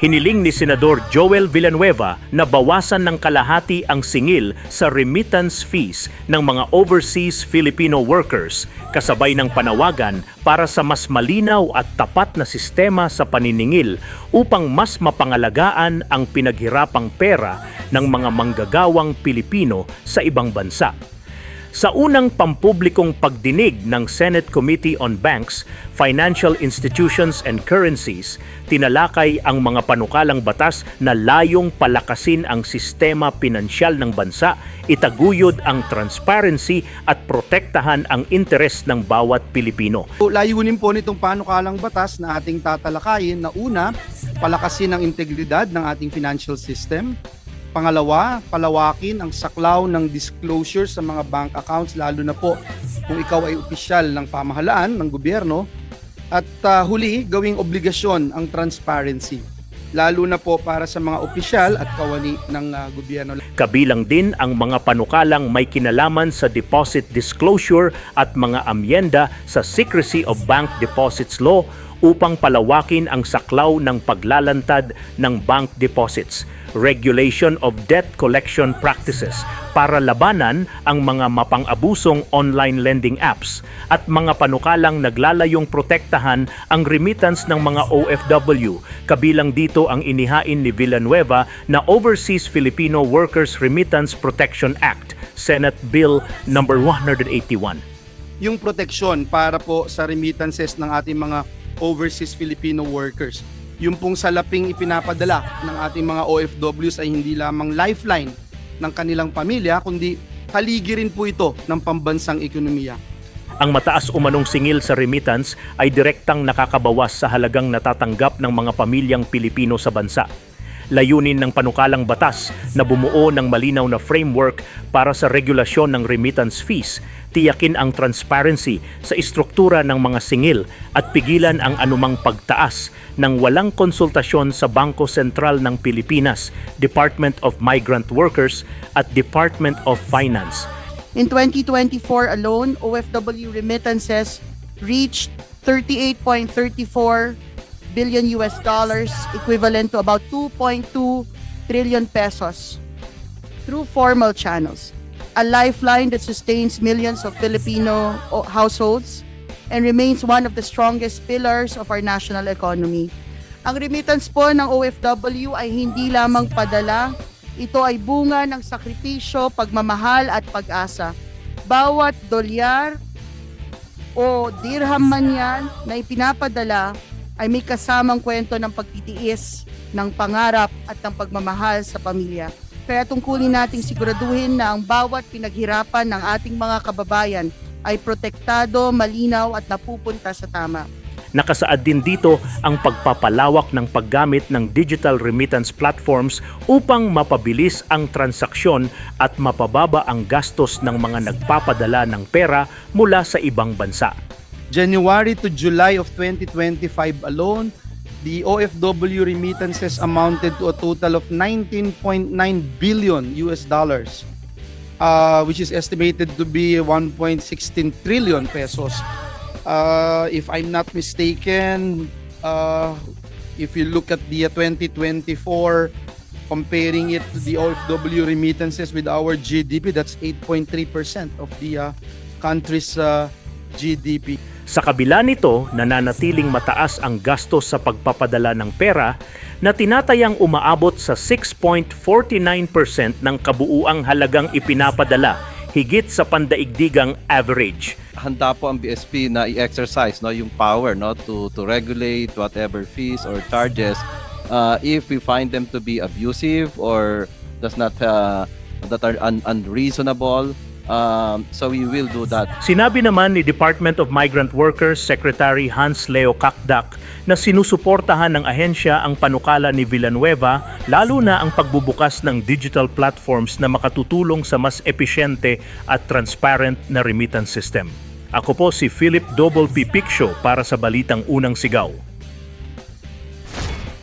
Hiniling ni Senador Joel Villanueva na bawasan ng kalahati ang singil sa remittance fees ng mga overseas Filipino workers kasabay ng panawagan para sa mas malinaw at tapat na sistema sa paniningil upang mas mapangalagaan ang pinaghirapang pera ng mga manggagawang Pilipino sa ibang bansa. Sa unang pampublikong pagdinig ng Senate Committee on Banks, Financial Institutions and Currencies, tinalakay ang mga panukalang batas na layong palakasin ang sistema pinansyal ng bansa, itaguyod ang transparency at protektahan ang interes ng bawat Pilipino. Layunin po nitong panukalang batas na ating tatalakayin na una, palakasin ang integridad ng ating financial system. Pangalawa, palawakin ang saklaw ng disclosure sa mga bank accounts lalo na po kung ikaw ay opisyal ng pamahalaan ng gobyerno. At ah, huli, gawing obligasyon ang transparency lalo na po para sa mga opisyal at kawani ng ah, gobyerno. Kabilang din ang mga panukalang may kinalaman sa deposit disclosure at mga amyenda sa Secrecy of Bank Deposits Law upang palawakin ang saklaw ng paglalantad ng bank deposits, regulation of debt collection practices para labanan ang mga mapang-abusong online lending apps at mga panukalang naglalayong protektahan ang remittance ng mga OFW. Kabilang dito ang inihain ni Villanueva na Overseas Filipino Workers Remittance Protection Act, Senate Bill number 181. yung proteksyon para po sa remittances ng ating mga overseas Filipino workers. Yung pong salaping ipinapadala ng ating mga OFWs ay hindi lamang lifeline ng kanilang pamilya, kundi haligi rin po ito ng pambansang ekonomiya. Ang mataas umanong singil sa remittance ay direktang nakakabawas sa halagang natatanggap ng mga pamilyang Pilipino sa bansa. Layunin ng panukalang batas na bumuo ng malinaw na framework para sa regulasyon ng remittance fees, tiyakin ang transparency sa istruktura ng mga singil at pigilan ang anumang pagtaas ng walang konsultasyon sa Bangko Sentral ng Pilipinas, Department of Migrant Workers at Department of Finance. In 2024 alone, OFW remittances reached 38.34 billion US dollars, equivalent to about 2.2 trillion pesos through formal channels. A lifeline that sustains millions of Filipino households and remains one of the strongest pillars of our national economy. Ang remittance po ng OFW ay hindi lamang padala, ito ay bunga ng sakripisyo, pagmamahal at pag-asa. Bawat dolyar o dirham man yan na ipinapadala ay may kasamang kwento ng pagtitiis, ng pangarap at ng pagmamahal sa pamilya. Kaya tungkulin nating siguraduhin na ang bawat pinaghirapan ng ating mga kababayan ay protektado, malinaw at napupunta sa tama. Nakasaad din dito ang pagpapalawak ng paggamit ng digital remittance platforms upang mapabilis ang transaksyon at mapababa ang gastos ng mga nagpapadala ng pera mula sa ibang bansa. January to July of 2025 alone, the OFW remittances amounted to a total of 19.9 billion US dollars, uh, which is estimated to be 1.16 trillion pesos. Uh, if I'm not mistaken, uh, if you look at the uh, 2024, comparing it to the OFW remittances with our GDP, that's 8.3% of the uh, country's uh, GDP. Sa kabila nito, nananatiling mataas ang gastos sa pagpapadala ng pera na tinatayang umaabot sa 6.49% ng kabuuang halagang ipinapadala, higit sa pandaigdigang average. handa po ang BSP na i-exercise no yung power no to to regulate whatever fees or charges uh, if we find them to be abusive or does not uh, that are un- unreasonable um, so we will do that Sinabi naman ni Department of Migrant Workers Secretary Hans Leo Kakdak na sinusuportahan ng ahensya ang panukala ni Villanueva lalo na ang pagbubukas ng digital platforms na makatutulong sa mas episyente at transparent na remittance system. Ako po si Philip Double P. Piccio para sa Balitang Unang Sigaw.